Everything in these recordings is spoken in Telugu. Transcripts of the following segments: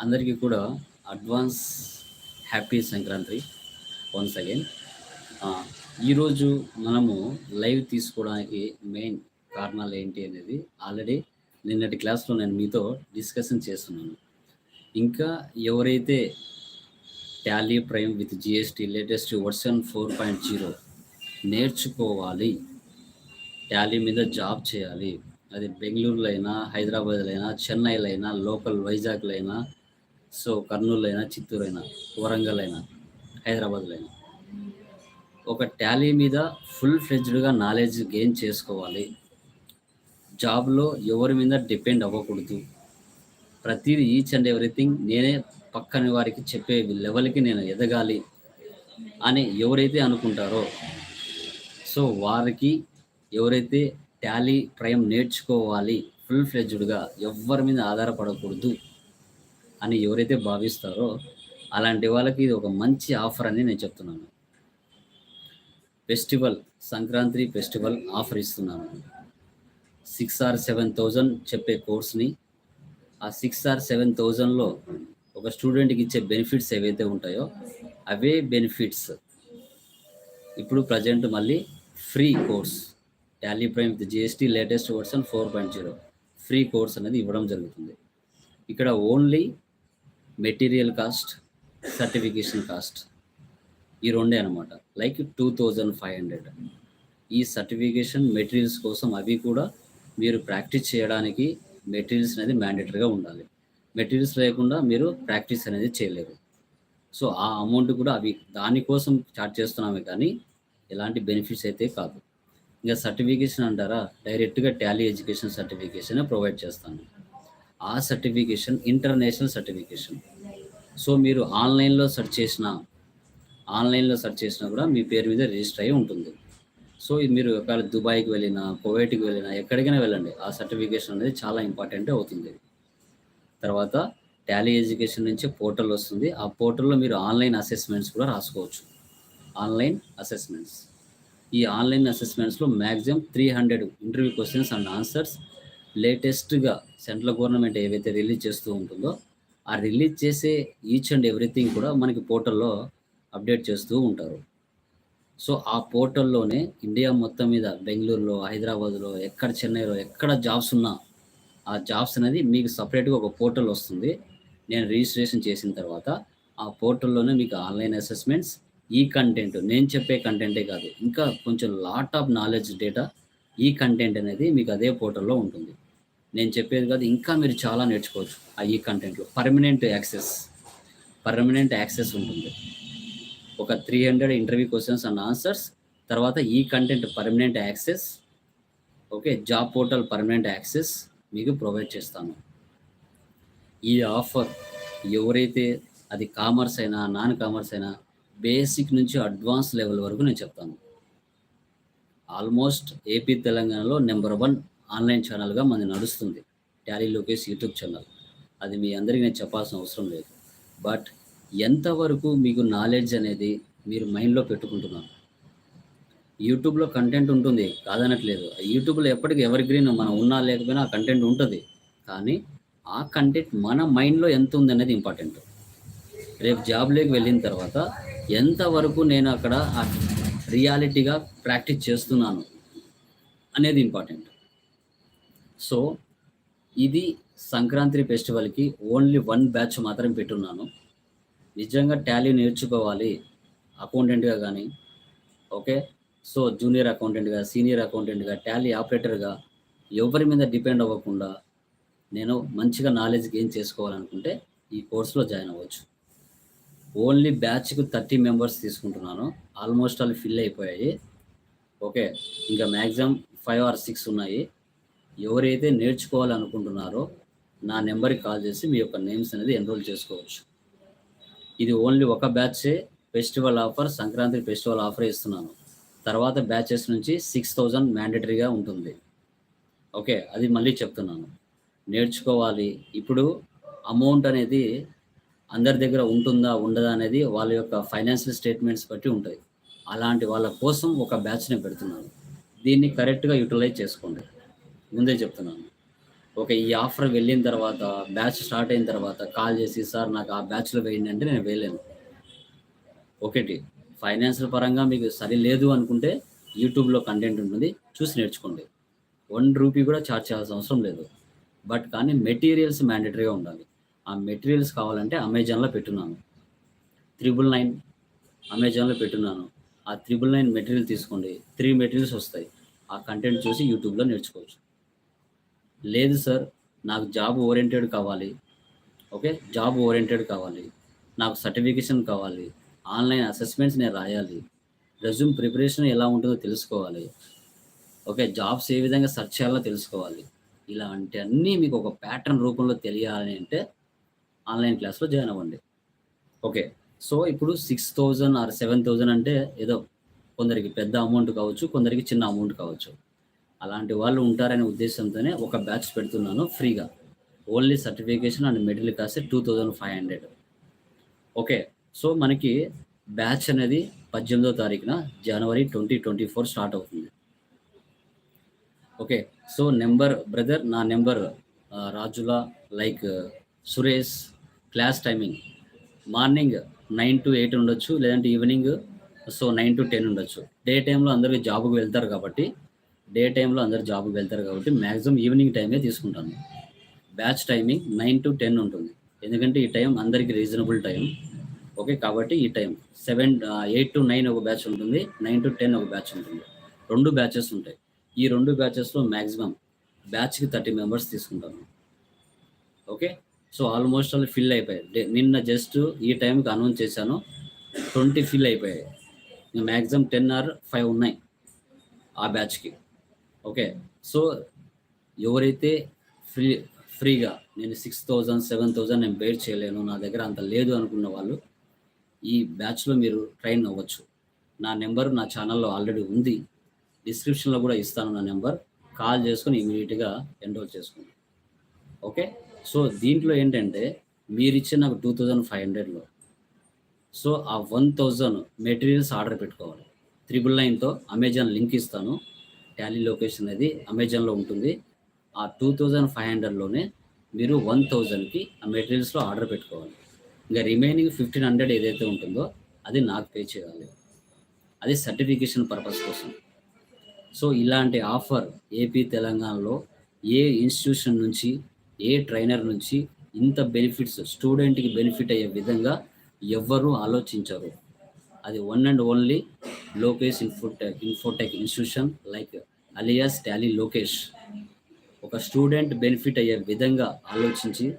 అందరికీ కూడా advance happy Sankranti once again. ఈరోజు మనము లైవ్ తీసుకోవడానికి మెయిన్ కారణాలు ఏంటి అనేది ఆల్రెడీ నిన్నటి క్లాస్‌లో నేను మీతో డిస్కషన్ చేస్తున్నాను. ఇంకా ఎవరైతే Tally Prime with GST latest version 4.0 నేర్చుకోవాలి. టాలీ మీద జాబ్ చేయాలి. అది బెంగళూరులో అయినా, హైదరాబాద్‌లో అయినా, చెన్నైలో అయినా, లోకల్ వైజాగ్‌లో అయినా, సో కర్నూలు అయినా, చిత్తూరు అయినా, వరంగల్ అయినా, హైదరాబాద్‌లో అయినా. ఒక టాలీ మీద ఫుల్ ఫ్లెడ్జ్డ్‌గా నాలెడ్జ్ గెయిన్ చేసుకోవాలి. జాబ్‌లో ఎవరి మీద డిపెండ్ అవ్వకూడదు. ప్రతిదీ ఈచ్ అండ్ ఎవ్రీథింగ్ నేనే పక్కన వారికి చెప్పే లెవెల్‌కి నేను ఎదగాలి అని ఎవరైతే అనుకుంటారో సో వారికి ఎవరైతే టాలీ ప్రైమ్ నేర్చుకోవాలి ఫుల్ ఫ్లెడ్జ్డ్‌గా ఎవ్వరి మీద ఆధారపడకూడదు అని ఎవరైతే భావిస్తారో అలాంటి వాళ్ళకి ఇది ఒక మంచి ఆఫర్ అని నేను చెప్తున్నాను. ఫెస్టివల్ సంక్రాంతి ఫెస్టివల్ ఆఫర్ ఇస్తున్నాను. సిక్స్ ఆర్ 7000 చెప్పే కోర్స్‌ని ఆ సిక్స్ ఆర్ 7000లో ఒక స్టూడెంట్‌కి ఇచ్చే బెనిఫిట్స్ ఏవైతే ఉంటాయో అవే బెనిఫిట్స్ ఇప్పుడు ప్రెజెంట్ మళ్ళీ free course Tally Prime with GST latest version 4.0 free course అనేది ఇవ్వడం జరుగుతుంది. ఇక్కడ only material cost, certification cost ఈ రెండే అనమాట. లైక్ 2500 ఈ సర్టిఫికేషన్ మెటీరియల్స్ కోసం అవి కూడా మీరు ప్రాక్టీస్ చేయడానికి మెటీరియల్స్ అనేది మ్యాండేటరీగా ఉండాలి. మెటీరియల్స్ లేకుండా మీరు ప్రాక్టీస్ అనేది చేయలేరు. సో ఆ అమౌంట్ కూడా అవి దానికోసం చార్జ్ చేస్తున్నామే కానీ ఎలాంటి బెనిఫిట్స్ అయితే కాదు. ఇక సర్టిఫికేషన్ అంటారా డైరెక్ట్‌గా టాలీ ఎడ్యుకేషన్ సర్టిఫికేషన్ ప్రొవైడ్ చేస్తాను. ఆ సర్టిఫికేషన్ ఇంటర్నేషనల్ సర్టిఫికేషన్. సో మీరు ఆన్‌లైన్‌లో సెర్చ్ చేసిన ఆన్‌లైన్‌లో సెర్చ్ చేసినా కూడా మీ పేరు మీద రిజిస్టర్ అయ్యి ఉంటుంది. సో మీరు ఒకవేళ దుబాయ్‌కి వెళ్ళినా, కువైట్‌కి వెళ్ళినా ఎక్కడికైనా వెళ్ళండి. ఆ సర్టిఫికేషన్ అనేది చాలా ఇంపార్టెంట్ అవుతుంది. తర్వాత టాలీ ఎడ్యుకేషన్ నుంచి పోర్టల్ వస్తుంది. ఆ పోర్టల్‌లో మీరు ఆన్‌లైన్ అసెస్మెంట్స్ కూడా రాసుకోవచ్చు. Online assessments. ఈ online అసెస్మెంట్స్‌లో maximum three hundred interview questions and answers లేటెస్ట్‌గా సెంట్రల్ గవర్నమెంట్ ఏవైతే రిలీజ్ చేస్తూ ఉంటుందో ఆ రిలీజ్ చేసే ఈచ్ అండ్ ఎవ్రీథింగ్ కూడా మనకి పోర్టల్‌లో అప్డేట్ చేస్తూ ఉంటారు. సో ఆ పోర్టల్‌లోనే ఇండియా మొత్తం మీద బెంగళూరులో హైదరాబాద్‌లో, ఎక్కడ చెన్నైలో ఎక్కడ జాబ్స్ ఉన్నా ఆ జాబ్స్ అనేది మీకు సపరేట్గా ఒక పోర్టల్ వస్తుంది. నేను రిజిస్ట్రేషన్ చేసిన తర్వాత ఆ పోర్టల్‌లోనే మీకు ఆన్‌లైన్ అసెస్మెంట్స్ ఈ కంటెంట్ నేను చెప్పే కంటెంటే కాదు. ఇంకా కొంచెం లాట్ ఆఫ్ నాలెడ్జ్ డేటా ఈ కంటెంట్ అనేది మీకు అదే పోర్టల్‌లో ఉంటుంది. నేను చెప్పేది కాదు ఇంకా మీరు చాలా నేర్చుకోవచ్చు. ఆ ఈ కంటెంట్‌లో పర్మనెంట్ యాక్సెస్. పర్మనెంట్ యాక్సెస్ ఉంటుంది. ఒక 300 ఇంటర్వ్యూ క్వశ్చన్స్ అండ్ ఆన్సర్స్ తర్వాత ఈ content permanent access okay. Job portal permanent access మీకు ప్రొవైడ్ చేస్తాను. ఈ ఆఫర్ ఎవరైతే అది కామర్స్ అయినా, నాన్ కామర్స్ అయినా బేసిక్ నుంచి అడ్వాన్స్ లెవెల్ వరకు నేను చెప్తాను. ఆల్మోస్ట్ ఏపీ, తెలంగాణలో నెంబర్ వన్ ఆన్‌లైన్ ఛానల్గా మనది నడుస్తుంది. టాలీ లోకేష్ యూట్యూబ్ ఛానల్ అది మీ అందరికీ నేను చెప్పాల్సిన అవసరం లేదు. బట్ ఎంతవరకు మీకు నాలెడ్జ్ అనేది మీరు మైండ్‌లో పెట్టుకుంటున్నారు. యూట్యూబ్‌లో కంటెంట్ ఉంటుంది. కాదనట్లేదు. యూట్యూబ్‌లో ఎప్పటికి ఎవరి గ్రీన్ మనం ఉన్నా లేకపోయినా ఆ కంటెంట్ ఉంటుంది కానీ ఆ కంటెంట్ మన మైండ్‌లో ఎంత ఉంది అనేది ఇంపార్టెంట్. రేపు జాబ్‌లోకి వెళ్ళిన తర్వాత ఎంతవరకు నేను అక్కడ ఆ రియాలిటీగా ప్రాక్టీస్ చేస్తున్నాను అనేది ఇంపార్టెంట్. సో ఇది సంక్రాంతి ఫెస్టివల్‌కి ఓన్లీ వన్ బ్యాచ్ మాత్రం పెట్టున్నాను. నిజంగా టాలీ నేర్చుకోవాలి. అకౌంటెంట్‌గా కానీ ఓకే. సో జూనియర్ అకౌంటెంట్‌గా, సీనియర్ అకౌంటెంట్‌గా, టాలీ ఆపరేటర్‌గా ఎవరి మీద డిపెండ్ అవ్వకుండా నేను మంచిగా నాలెడ్జ్ గెయిన్ చేసుకోవాలనుకుంటే ఈ కోర్స్‌లో జాయిన్ అవ్వచ్చు. ఓన్లీ బ్యాచ్కు థర్టీ మెంబర్స్ తీసుకుంటున్నాను. ఆల్మోస్ట్ ఆల్ ఫిల్ అయిపోయాయి. ఓకే. ఇంకా మ్యాక్సిమం ఫైవ్ ఆర్ సిక్స్ ఉన్నాయి. ఎవరైతే నేర్చుకోవాలనుకుంటున్నారో నా నెంబర్కి కాల్ చేసి మీ యొక్క నేమ్స్ అనేది ఎన్రోల్ చేసుకోవచ్చు. ఇది ఓన్లీ ఒక బ్యాచే festival offer Sankranti festival offer ఇస్తున్నాను. తర్వాత బ్యాచెస్ నుంచి 6000 మ్యాండేటరీగా ఉంటుంది. ఓకే. అది మళ్ళీ చెప్తున్నాను. నేర్చుకోవాలి. ఇప్పుడు అమౌంట్ అనేది అందరి దగ్గర ఉంటుందా? ఉండదా? అనేది వాళ్ళ యొక్క ఫైనాన్షియల్ స్టేట్‌మెంట్స్ బట్టి ఉంటాయి. అలాంటి వాళ్ళ కోసం ఒక బ్యాచ్ని పెడుతున్నాను. దీన్ని కరెక్ట్‌గా యుటిలైజ్ చేసుకోండి. ముందే చెప్తున్నాను. ఓకే ఈ ఆఫర్ వెళ్ళిన తర్వాత బ్యాచ్ స్టార్ట్ అయిన తర్వాత కాల్ చేసి సార్ నాకు ఆ బ్యాచ్లో వేయండి అంటే నేను వేయలేను ఒకటి ఫైనాన్షియల్ పరంగా మీకు సరి లేదు అనుకుంటే యూట్యూబ్లో కంటెంట్ ఉంటుంది చూసి నేర్చుకోండి వన్ రూపీ కూడా ఛార్జ్ చేయాల్సిన అవసరం లేదు బట్ కానీ మెటీరియల్స్ మ్యాండేటరీగా ఉండాలి ఆ మెటీరియల్స్ కావాలంటే అమెజాన్లో పెట్టున్నాను. త్రిబుల్ నైన్ అమెజాన్లో పెట్టున్నాను. ఆ త్రిబుల్ నైన్ మెటీరియల్ తీసుకోండి. త్రీ మెటీరియల్స్ వస్తాయి. ఆ కంటెంట్ చూసి యూట్యూబ్లో నేర్చుకోవచ్చు. లేదు సార్ నాకు జాబ్ ఓరియంటెడ్ కావాలి. ఓకే? జాబ్ ఓరియంటెడ్ కావాలి. నాకు సర్టిఫికేషన్ కావాలి. ఆన్లైన్ అసెస్మెంట్స్ నేను రాయాలి. రెజ్యూమ్ ప్రిపరేషన్ ఎలా ఉంటుందో తెలుసుకోవాలి. ఓకే? జాబ్స్ ఏ విధంగా సెర్చ్ చేయాలో తెలుసుకోవాలి. ఇలాంటి అన్నీ మీకు ఒక ప్యాటర్న్ రూపంలో తెలియాలి అంటే ఆన్లైన్ క్లాస్లో జాయిన్ అవ్వండి. ఓకే. సో ఇప్పుడు six thousand or seven thousand అంటే ఏదో కొందరికి పెద్ద అమౌంట్ కావచ్చు కొందరికి చిన్న అమౌంట్ కావచ్చు. అలాంటి వాళ్ళు ఉంటారనే ఉద్దేశంతోనే ఒక బ్యాచ్ పెడుతున్నాను ఫ్రీగా. Only certification and material cost two thousand five hundred. Okay. So మనకి బ్యాచ్ అనేది పద్దెనిమిదో తారీఖున January twenty twenty four start అవుతుంది. ఓకే. సో నెంబర్ బ్రదర్ నా నెంబర్ రాజుల like Suresh class timing. Morning nine to eight ఉండొచ్చు లేదంటే evening so nine to ten ఉండొచ్చు. డే టైంలో అందరికీ జాబ్కి వెళ్తారు కాబట్టి డే టైంలో అందరు జాబ్కి వెళ్తారు కాబట్టి మ్యాక్సిమం ఈవినింగ్ టైమే తీసుకుంటాను batch timing nine to ten ఉంటుంది. ఎందుకంటే ఈ టైం అందరికి రీజనబుల్ టైం. ఓకే కాబట్టి ఈ time seven eight to nine ఒక బ్యాచ్ ఉంటుంది నైన్ టు టెన్ ఒక బ్యాచ్ ఉంటుంది. రెండు బ్యాచెస్ ఉంటాయి. ఈ రెండు బ్యాచెస్లో మ్యాక్సిమం బ్యాచ్కి థర్టీ మెంబర్స్ తీసుకుంటాను okay? So almost all fill అయిపోయాయి. డే- నిన్న జస్ట్ ఈ టైంకి అనౌన్స్ చేశాను. ట్వంటీ ఫిల్ అయిపోయాయి. మ్యాక్సిమం టెన్ ఆర్ ఫైవ్ ఉన్నాయి ఆ బ్యాచ్కి ఓకే సో ఎవరైతే ఫ్రీ ఫ్రీగా నేను సిక్స్ థౌజండ్ సెవెన్ థౌజండ్ నేను బేర్ చేయలేను నా దగ్గర అంత లేదు అనుకున్న వాళ్ళు ఈ బ్యాచ్లో మీరు ట్రైన్ అవ్వచ్చు. నా నెంబర్ నా ఛానల్లో ఆల్రెడీ ఉంది. డిస్క్రిప్షన్లో కూడా ఇస్తాను నా నెంబర్ కాల్ చేసుకొని ఇమీడియట్గా ఎన్రోల్ చేసుకోండి. ఓకే సో దీంట్లో ఏంటంటే మీరు ఇచ్చిన నాకు టూ థౌజండ్ ఫైవ్ హండ్రెడ్లో సో ఆ వన్ థౌజండ్ మెటీరియల్స్ ఆర్డర్ పెట్టుకోవాలి. త్రిబుల్ నైన్తో అమెజాన్ లింక్ ఇస్తాను. టాలీ లొకేషన్ అనేది అమెజాన్లో ఉంటుంది. ఆ టూ థౌజండ్ ఫైవ్ హండ్రెడ్లోనే మీరు వన్ థౌజండ్కి ఆ మెటీరియల్స్లో ఆర్డర్ పెట్టుకోవాలి. ఇంకా రిమైనింగ్ ఫిఫ్టీన్ హండ్రెడ్ ఏదైతే ఉంటుందో అది నాకు పే చేయాలి. అది సర్టిఫికేషన్ పర్పస్ కోసం. సో ఇలాంటి ఆఫర్ ఏపీ తెలంగాణలో ఏ ఇన్స్టిట్యూషన్ నుంచి ఏ ట్రైనర్ నుంచి ఇంత బెనిఫిట్స్ స్టూడెంట్కి బెనిఫిట్ అయ్యే విధంగా ఎవ్వరూ ఆలోచించరు. అది one and only Lokesh Infotech Infotech institution like alias Tally Lokesh ఒక స్టూడెంట్ బెనిఫిట్ అయ్యే విధంగా ఆలోచించి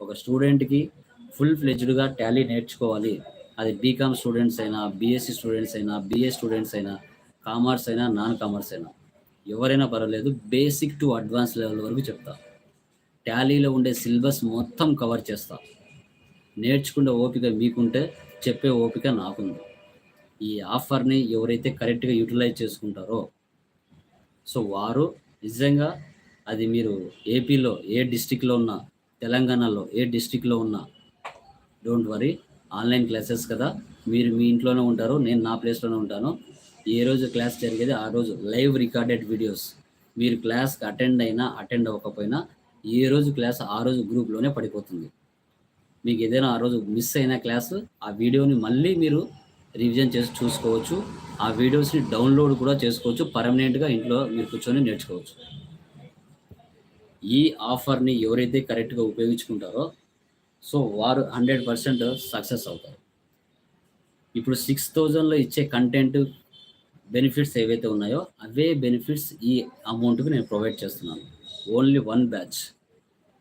ఒక స్టూడెంట్కి ఫుల్ ఫ్లెజ్డ్గా టాలీ నేర్చుకోవాలి. అది బీకామ్ స్టూడెంట్స్ అయినా బీఎస్సీ స్టూడెంట్స్ అయినా బీఏ స్టూడెంట్స్ అయినా కామర్స్ అయినా నాన్ కామర్స్ అయినా. ఎవరైనా పర్వాలేదు బేసిక్ టు అడ్వాన్స్ లెవెల్ వరకు చెప్తా. టాలీలో ఉండే సిలబస్ మొత్తం కవర్ చేస్తా. నేర్చుకునే ఓపిక మీకుంటే చెప్పే ఓపిక నాకుంది. ఈ ఆఫర్ని ఎవరైతే కరెక్ట్గా యూటిలైజ్ చేసుకుంటారో సో వారు నిజంగా అది మీరు ఏపీలో ఏ డిస్టిక్లో ఉన్నా తెలంగాణలో ఏ డిస్టిక్లో ఉన్నా డోంట్ వరీ ఆన్లైన్ క్లాసెస్ కదా మీరు మీ ఇంట్లోనే ఉంటారు నేను నా ప్లేస్లోనే ఉంటాను. ఏ రోజు క్లాస్ జరిగేది ఆ రోజు లైవ్ రికార్డెడ్ వీడియోస్. మీరు క్లాస్కి అటెండ్ అయినా అటెండ్ అవ్వకపోయినా ఏ రోజు క్లాస్ ఆ రోజు గ్రూప్లోనే పడిపోతుంది. మీకు ఏదైనా ఆ రోజు మిస్ అయిన క్లాస్ ఆ వీడియోని మళ్ళీ మీరు రివిజన్ చేసి చూసుకోవచ్చు. ఆ వీడియోస్ని డౌన్లోడ్ కూడా చేసుకోవచ్చు. పర్మనెంట్గా ఇంట్లో మీరు కూర్చొని నేర్చుకోవచ్చు. ఈ ఆఫర్ని ఎవరైతే కరెక్ట్గా ఉపయోగించుకుంటారో సో వారు హండ్రెడ్ పర్సెంట్ సక్సెస్ అవుతారు. ఇప్పుడు సిక్స్ థౌజండ్లో ఇచ్చే కంటెంట్ బెనిఫిట్స్ ఏవైతే ఉన్నాయో అవే బెనిఫిట్స్ ఈ అమౌంట్కి నేను ప్రొవైడ్ చేస్తున్నాను. Only one batch.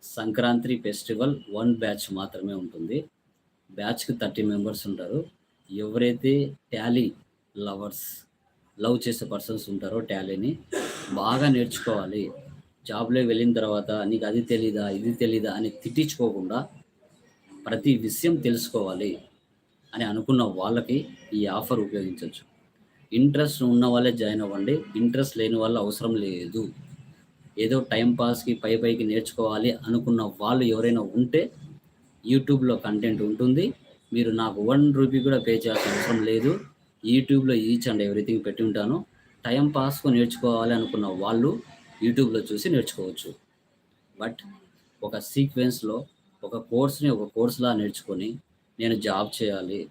Sankranti festival one batch మాత్రమే ఉంటుంది. బ్యాచ్కి థర్టీ మెంబర్స్ ఉంటారు. ఎవరైతే టాలీ లవర్స్ లవ్ చేసే పర్సన్స్ ఉంటారో టాలీని బాగా నేర్చుకోవాలి. జాబ్లో వెళ్ళిన తర్వాత నీకు అది తెలీదా ఇది తెలీదా అని తిట్టించుకోకుండా ప్రతి విషయం తెలుసుకోవాలి అని అనుకున్న వాళ్ళకి ఈ ఆఫర్ ఉపయోగించవచ్చు ఇంట్రెస్ట్ ఉన్న వాళ్ళే జాయిన్ అవ్వండి. ఇంట్రెస్ట్ లేని వాళ్ళు అవసరం లేదు. ఏదో టైం పాస్కి పై పైకి నేర్చుకోవాలి అనుకున్న వాళ్ళు ఎవరైనా ఉంటే యూట్యూబ్లో కంటెంట్ ఉంటుంది. మీరు నాకు వన్ రూపీ కూడా పే చేయాల్సిన అవసరం లేదు. యూట్యూబ్లో ఈచ్ అండ్ ఎవ్రీథింగ్ పెట్టి ఉంటాను. టైం పాస్కు నేర్చుకోవాలి అనుకున్న వాళ్ళు యూట్యూబ్లో చూసి నేర్చుకోవచ్చు. బట్ ఒక సీక్వెన్స్లో ఒక కోర్స్ని ఒక కోర్సులా నేర్చుకొని నేను జాబ్ చేయాలి.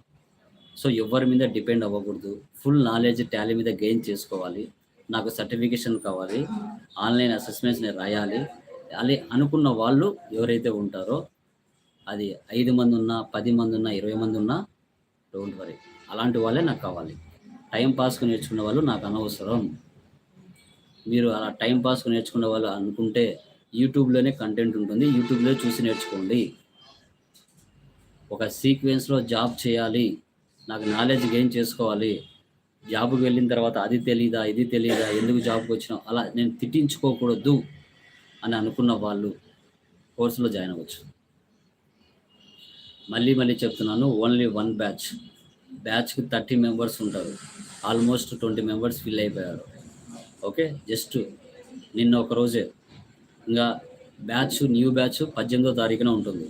సో ఎవరి మీద డిపెండ్ అవ్వకూడదు. ఫుల్ నాలెడ్జ్ టాలీ మీద గెయిన్ చేసుకోవాలి. నాకు సర్టిఫికేషన్ కావాలి. ఆన్లైన్ అసెస్మెంట్స్ని రాయాలి. అలా అనుకున్న వాళ్ళు ఎవరైతే ఉంటారో అది ఐదు మంది ఉన్నా పది మంది ఉన్నా ఇరవై మంది ఉన్నా డోంట్ వరీ. అలాంటి వాళ్ళే నాకు కావాలి. టైం పాస్కు నేర్చుకున్న వాళ్ళు నాకు అనవసరం. మీరు అలా టైం పాస్కు నేర్చుకున్న వాళ్ళు అనుకుంటే యూట్యూబ్లోనే కంటెంట్ ఉంటుంది. యూట్యూబ్లో చూసి నేర్చుకోండి. ఒక సీక్వెన్స్లో జాబ్ చేయాలి. నాకు నాలెడ్జ్ గెయిన్ చేసుకోవాలి. జాబ్కి వెళ్ళిన తర్వాత అది తెలీదా ఇది తెలీదా ఎందుకు జాబ్కి వచ్చినావు? అలా నేను తిట్టించుకోకూడదు అని అనుకున్న వాళ్ళు కోర్సులో జాయిన్ అవ్వచ్చు. మళ్ళీ మళ్ళీ చెప్తున్నాను ఓన్లీ వన్ బ్యాచ్ బ్యాచ్కి థర్టీ మెంబర్స్ ఉంటారు. ఆల్మోస్ట్ ట్వంటీ మెంబర్స్ ఫిల్ అయిపోయారు. ఓకే? జస్ట్ నిన్న ఒక రోజే. ఇంకా బ్యాచ్ న్యూ బ్యాచ్ పద్దెనిమిదో తారీఖున ఉంటుంది.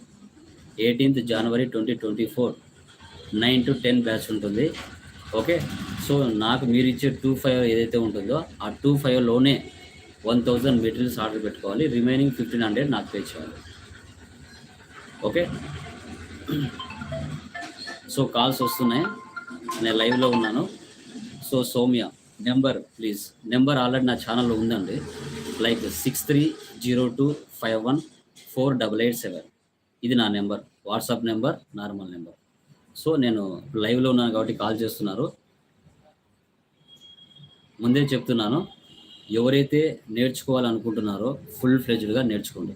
Eighteenth January twenty twenty four nine to ten batch ఉంటుంది. ఓకే? సో నాకు మీరు ఇచ్చే టూ ఫైవ్ ఏదైతే ఉంటుందో ఆ టూ ఫైవ్లోనే వన్ థౌజండ్ మెటీరియల్స్ ఆర్డర్ పెట్టుకోవాలి. రిమైనింగ్ ఫిఫ్టీన్ హండ్రెడ్ నాకు పే చేయాలి. ఓకే? సో కాల్స్ వస్తున్నాయి. నేను లైవ్లో ఉన్నాను. So Soumya number please. Number already నా ఛానల్లో ఉందండి. Like six three zero two five one four double eight seven. ఇది నా number. WhatsApp number normal number. So నేను లైవ్లో ఉన్నాను కాబట్టి కాల్ చేస్తున్నారు. ముందే చెప్తున్నాను ఎవరైతే నేర్చుకోవాలనుకుంటున్నారో ఫుల్ ఫ్లెజ్డ్గా నేర్చుకోండి.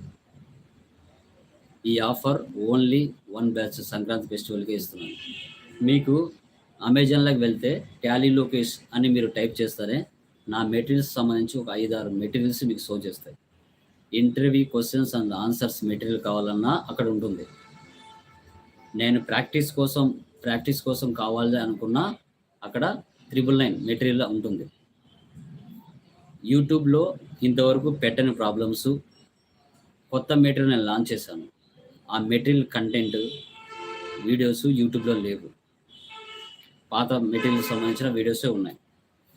ఈ offer only one batch Sankranti ఫెస్టివల్కే ఇస్తున్నాను. మీకు అమెజాన్లోకి వెళ్తే ట్యాలీ లోకేష్ అని మీరు టైప్ చేస్తారే నా మెటీరియల్స్ సంబంధించి ఒక ఐదారు మెటీరియల్స్ మీకు షో చేస్తాయి. Interview questions and answers material కావాలన్నా అక్కడ ఉంటుంది. నేను ప్రాక్టీస్ కోసం ప్రాక్టీస్ కోసం కావాలి అనుకున్నా అక్కడ త్రిబుల్ నైన్ మెటీరియల్ ఉంటుంది. యూట్యూబ్లో ఇంతవరకు పెట్టని ప్రాబ్లమ్స్ కొత్త మెటీరియల్ నేను లాంచ్ చేశాను. ఆ మెటీరియల్ కంటెంట్ వీడియోస్ యూట్యూబ్లో లేవు. పాత మెటీరియల్ సంబంధించిన వీడియోసే ఉన్నాయి.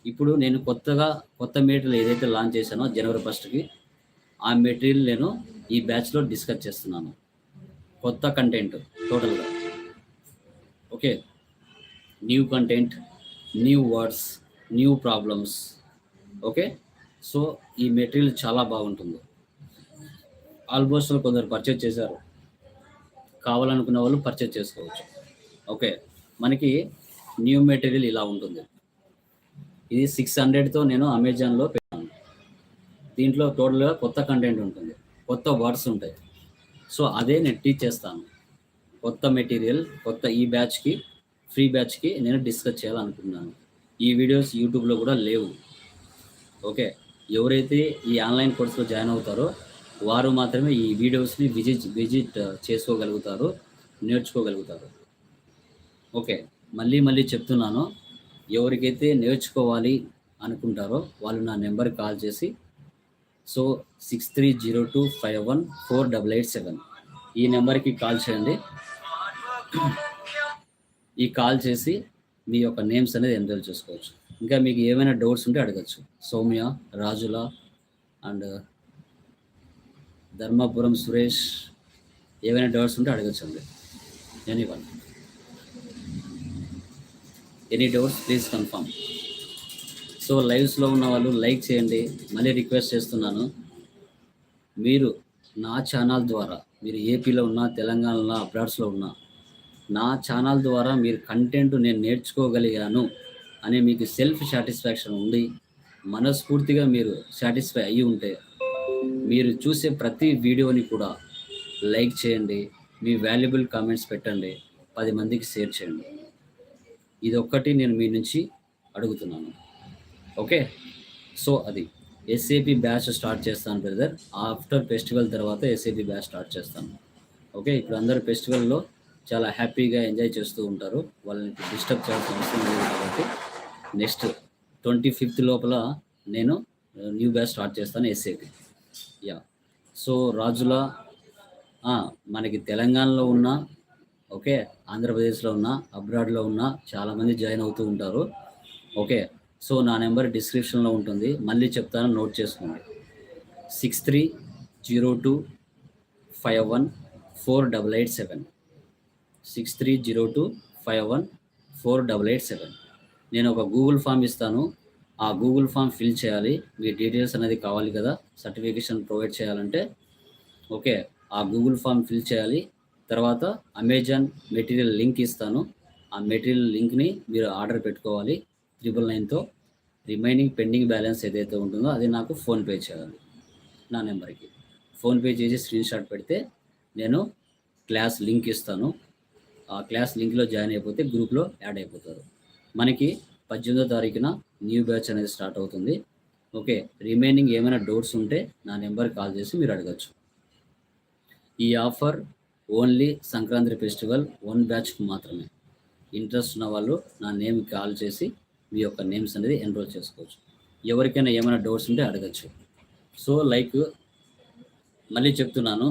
ఇప్పుడు నేను కొత్తగా కొత్త మెటీరియల్ ఏదైతే లాంచ్ చేశానో జనవరి ఫస్ట్కి ఆ మెటీరియల్ నేను ఈ బ్యాచ్లో డిస్కస్ చేస్తున్నాను. కొత్త కంటెంట్ టోటల్గా okay new content new words new problems okay so ఈ మెటీరియల్ చాలా బాగుంటుంది. ఆల్మోస్ట్ కొందరు పర్చేజ్ చేశారు. కావాలనుకున్న వాళ్ళు పర్చేజ్ చేసుకోవచ్చు. ఓకే మనకి న్యూ మెటీరియల్ ఇలా ఉంటుంది. ఇది సిక్స్ హండ్రెడ్తో నేను అమెజాన్లో పెట్టాను. దీంట్లో టోటల్గా కొత్త కంటెంట్ ఉంటుంది. కొత్త వర్డ్స్ ఉంటాయి. సో అదే నేను టీచ్ చేస్తాను. కొత్త మెటీరియల్ కొత్త ఈ బ్యాచ్కి ఫ్రీ బ్యాచ్కి నేను డిస్కస్ చేయాలనుకుంటున్నాను. ఈ వీడియోస్ యూట్యూబ్లో కూడా లేవు. ఓకే? ఎవరైతే ఈ ఆన్లైన్ కోర్సులో జాయిన్ అవుతారో వారు మాత్రమే ఈ వీడియోస్ని విజిట్ విజిట్ చేసుకోగలుగుతారు నేర్చుకోగలుగుతారు. ఓకే? మళ్ళీ మళ్ళీ చెప్తున్నాను. ఎవరికైతే నేర్చుకోవాలి అనుకుంటారో వాళ్ళు నా నెంబర్ కాల్ చేసి so six three zero two five one four double eight seven. ఈ నెంబర్కి కాల్ చేయండి. ఈ కాల్ చేసి మీ యొక్క నేమ్స్ అనేది ఎంజాయ్ చేసుకోవచ్చు. ఇంకా మీకు ఏమైనా డౌట్స్ ఉంటే అడగచ్చు. సౌమ్య రాజుల అండ్ ధర్మాపురం సురేష్ ఏమైనా డౌట్స్ ఉంటే అడగచ్చు అండి. Any one. Any doubts please confirm. So లైవ్స్లో ఉన్న వాళ్ళు లైక్ చేయండి. మళ్ళీ రిక్వెస్ట్ చేస్తున్నాను. మీరు నా ఛానల్ ద్వారా మీరు ఏపీలో ఉన్నా తెలంగాణలో అబ్రాడ్స్లో ఉన్నా నా ఛానల్ ద్వారా మీరు కంటెంట్ నేను నేర్చుకోగలిగాను అనే మీకు సెల్ఫ్ సాటిస్ఫాక్షన్ ఉంది మనస్ఫూర్తిగా మీరు సాటిస్ఫై అయ్యి ఉంటే మీరు చూసే ప్రతి వీడియోని కూడా లైక్ చేయండి. మీ వాల్యుబుల్ కామెంట్స్ పెట్టండి. పది మందికి షేర్ చేయండి. ఇది ఒక్కటి నేను మీ నుంచి అడుగుతున్నాను. ఓకే. సో అది ఎస్ఏపి బ్యాచ్ స్టార్ట్ చేస్తాను బ్రదర్ ఆఫ్టర్ ఫెస్టివల్ తర్వాత ఎస్ఏపి బ్యాచ్ స్టార్ట్ చేస్తాను. ఓకే ఇప్పుడు అందరు ఫెస్టివల్లో చాలా హ్యాపీగా ఎంజాయ్ చేస్తూ ఉంటారు. వాళ్ళని డిస్టర్బ్ చేయాల్సిన అవసరం లేదు కాబట్టి నెక్స్ట్ ట్వంటీ ఫిఫ్త్ లోపల నేను న్యూ బ్యాచ్ స్టార్ట్ చేస్తాను ఎస్ఏపి యా సో రాజుల మనకి తెలంగాణలో ఉన్న ఓకే ఆంధ్రప్రదేశ్లో ఉన్న అబ్రాడ్లో ఉన్న చాలామంది జాయిన్ అవుతూ ఉంటారు. ఓకే సో నా నెంబర్ డిస్క్రిప్షన్లో ఉంటుంది. మళ్ళీ చెప్తాను నోట్ చేసుకోండి. Six three zero two five one four double eight seven six three zero two five one four double eight seven నేను ఒక గూగుల్ ఫామ్ ఇస్తాను. ఆ గూగుల్ ఫామ్ ఫిల్ చేయాలి. మీ డీటెయిల్స్ అనేది కావాలి కదా. సర్టిఫికేషన్ ప్రొవైడ్ చేయాలంటే. ఓకే ఆ గూగుల్ ఫామ్ ఫిల్ చేయాలి. తర్వాత అమెజాన్ మెటీరియల్ లింక్ ఇస్తాను. ఆ మెటీరియల్ లింక్ని మీరు ఆర్డర్ పెట్టుకోవాలి. త్రిబుల్ నైన్తో రిమైనింగ్ పెండింగ్ బ్యాలెన్స్ ఏదైతే ఉంటుందో అది నాకు ఫోన్పే చేయాలి. నా నెంబర్కి. ఫోన్పే చేసి స్క్రీన్ షాట్ పెడితే నేను క్లాస్ లింక్ ఇస్తాను. ఆ క్లాస్ లింక్లో జాయిన్ అయిపోతే గ్రూప్లో యాడ్ అయిపోతారు. మనకి పద్దెనిమిదో తారీఖున న్యూ బ్యాచ్ అనేది స్టార్ట్ అవుతుంది. ఓకే రిమైనింగ్ ఏమైనా డౌట్స్ ఉంటే నా నెంబర్ కాల్ చేసి మీరు అడగచ్చు. ఈ offer only Sankranti festival one బ్యాచ్కి మాత్రమే. ఇంట్రెస్ట్ ఉన్న వాళ్ళు నా నేమ్ కాల్ చేసి మీ యొక్క నేమ్స్ అనేది ఎన్రోల్ చేసుకోవచ్చు. ఎవరికైనా ఏమైనా డౌట్స్ ఉంటే అడగచ్చు. సో లైక్ మళ్ళీ చెప్తున్నాను.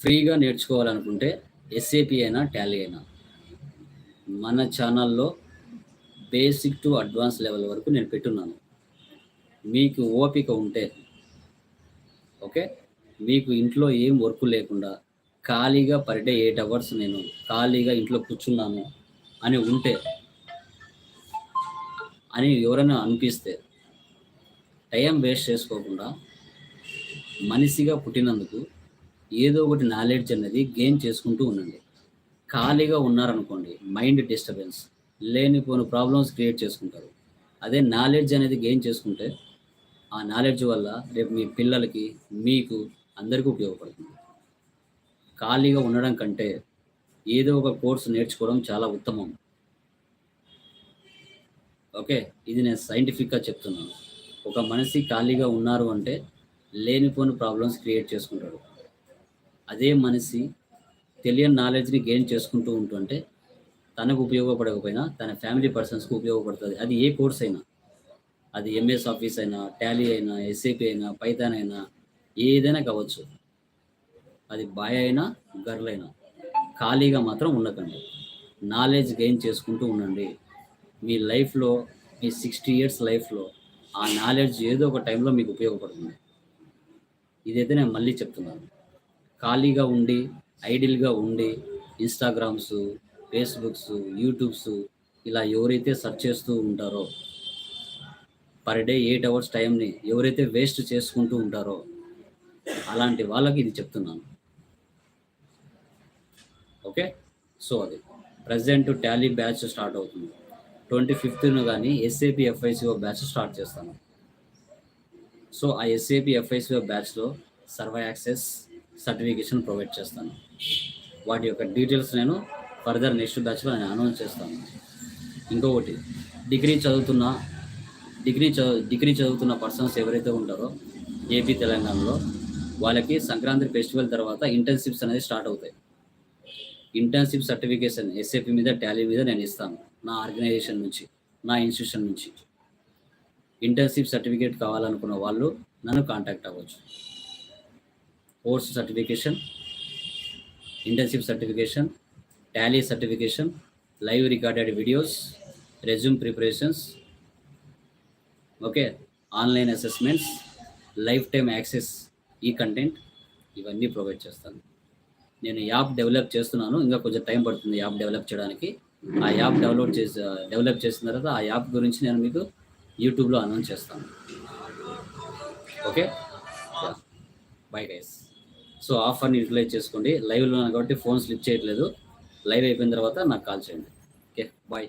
ఫ్రీగా నేర్చుకోవాలనుకుంటే ఎస్ఏపి అయినా టాలీ అయినా మన ఛానల్లో బేసిక్ టు అడ్వాన్స్ లెవెల్ వరకు నేను పెట్టున్నాను. మీకు ఓపిక ఉంటే ఓకే? మీకు ఇంట్లో ఏం వర్క్ లేకుండా ఖాళీగా పర్ డే ఎయిట్ అవర్స్ నేను ఖాళీగా ఇంట్లో కూర్చున్నాను. అని ఉంటే అని ఎవరైనా అనిపిస్తే టైం వేస్ట్ చేసుకోకుండా మనిషిగా పుట్టినందుకు ఏదో ఒకటి నాలెడ్జ్ అనేది గెయిన్ చేసుకుంటూ ఉండండి. ఖాళీగా ఉన్నారనుకోండి మైండ్ డిస్టర్బెన్స్ లేనిపోని ప్రాబ్లమ్స్ క్రియేట్ చేసుకుంటారు. అదే నాలెడ్జ్ అనేది గెయిన్ చేసుకుంటే ఆ నాలెడ్జ్ వల్ల రేపు మీ పిల్లలకి మీకు అందరికీ ఉపయోగపడుతుంది. ఖాళీగా ఉండడం కంటే ఏదో ఒక కోర్సు నేర్చుకోవడం చాలా ఉత్తమం. ఓకే? ఇది నేను సైంటిఫిక్గా చెప్తున్నాను. ఒక మనిషి ఖాళీగా ఉన్నారు అంటే లేనిపోని ప్రాబ్లమ్స్ క్రియేట్ చేసుకుంటాడు. అదే మనిషి తెలియని నాలెడ్జ్ని గెయిన్ చేసుకుంటూ ఉంటుంటే తనకు ఉపయోగపడకపోయినా తన ఫ్యామిలీ పర్సన్స్కి ఉపయోగపడుతుంది. అది ఏ కోర్స్ అయినా. అది ఎంఎస్ ఆఫీస్ అయినా టాలీ అయినా ఎస్ఏపీ అయినా పైథాన్ అయినా ఏదైనా కావచ్చు. అది బాయ్ అయినా గర్ల్ అయినా. ఖాళీగా మాత్రం ఉండకండి. నాలెడ్జ్ గెయిన్ చేసుకుంటూ ఉండండి. మీ లైఫ్లో మీ సిక్స్టీ ఇయర్స్ లైఫ్లో ఆ నాలెడ్జ్ ఏదో ఒక టైంలో మీకు ఉపయోగపడుతుంది. ఇదైతే నేను మళ్ళీ చెప్తున్నాను. ఖాళీగా ఉండి ఐడిల్గా ఉండి ఇన్స్టాగ్రామ్స్ ఫేస్బుక్స్ యూట్యూబ్స్ ఇలా ఎవరైతే సెర్చ్ చేస్తూ ఉంటారో పర్ డే ఎయిట్ అవర్స్ టైంని ఎవరైతే వేస్ట్ చేసుకుంటూ ఉంటారో అలాంటి వాళ్ళకి ఇది చెప్తున్నాను. ఓకే? సో అది. ప్రజెంట్ టాలీ బ్యాచ్ స్టార్ట్ అవుతుంది. ట్వంటీ ఫిఫ్త్ను కానీ ఎస్ఏపి ఎఫ్ఐసిఓ బ్యాచ్ స్టార్ట్ చేస్తాను. సో ఆ ఎస్ఏపి ఎఫ్ఐసిఓ బ్యాచ్లో సర్వై యాక్సెస్ సర్టిఫికేషన్ ప్రొవైడ్ చేస్తాను. వాటి యొక్క డీటెయిల్స్ నేను ఫర్దర్ నెక్స్ట్ బ్యాచ్లో నేను అనౌన్స్ చేస్తాను. ఇంకొకటి డిగ్రీ చదువుతున్న డిగ్రీ చదువు డిగ్రీ చదువుతున్న పర్సన్స్ ఎవరైతే ఉంటారో ఏపీ తెలంగాణలో వాళ్ళకి సంక్రాంతి ఫెస్టివల్ తర్వాత ఇంటర్న్షిప్స్ అనేది స్టార్ట్ అవుతాయి. ఇంటర్న్షిప్ సర్టిఫికేషన్ ఎస్ఏపి మీద టాలీ మీద నేను ఇస్తాను. నా ఆర్గనైజేషన్ నుంచి నా ఇన్స్టిట్యూషన్ నుంచి. ఇంటర్న్షిప్ సర్టిఫికేట్ కావాలనుకున్న వాళ్ళు నన్ను కాంటాక్ట్ అవ్వచ్చు. Course certification internship certification Tally certification live recorded videos resume preparations okay online assessments life time access ఈ కంటెంట్ ఇవన్నీ ప్రొవైడ్ చేస్తాను. నేను యాప్ డెవలప్ చేస్తున్నాను. ఇంకా కొంచెం టైం పడుతుంది యాప్ డెవలప్ చేయడానికి. ఆ యాప్ డెవలప్ చేసి డెవలప్ చేసిన తర్వాత ఆ యాప్ గురించి నేను మీకు యూట్యూబ్లో అనౌన్స్ చేస్తాను. ఓకే? Bye guys. సో ఆఫర్ని యూటిలైజ్ చేసుకోండి. లైవ్లో కాబట్టి ఫోన్ స్లిప్ చేయట్లేదు. లైవ్ అయిపోయిన తర్వాత నాకు కాల్ చేయండి. ఓకే? బాయ్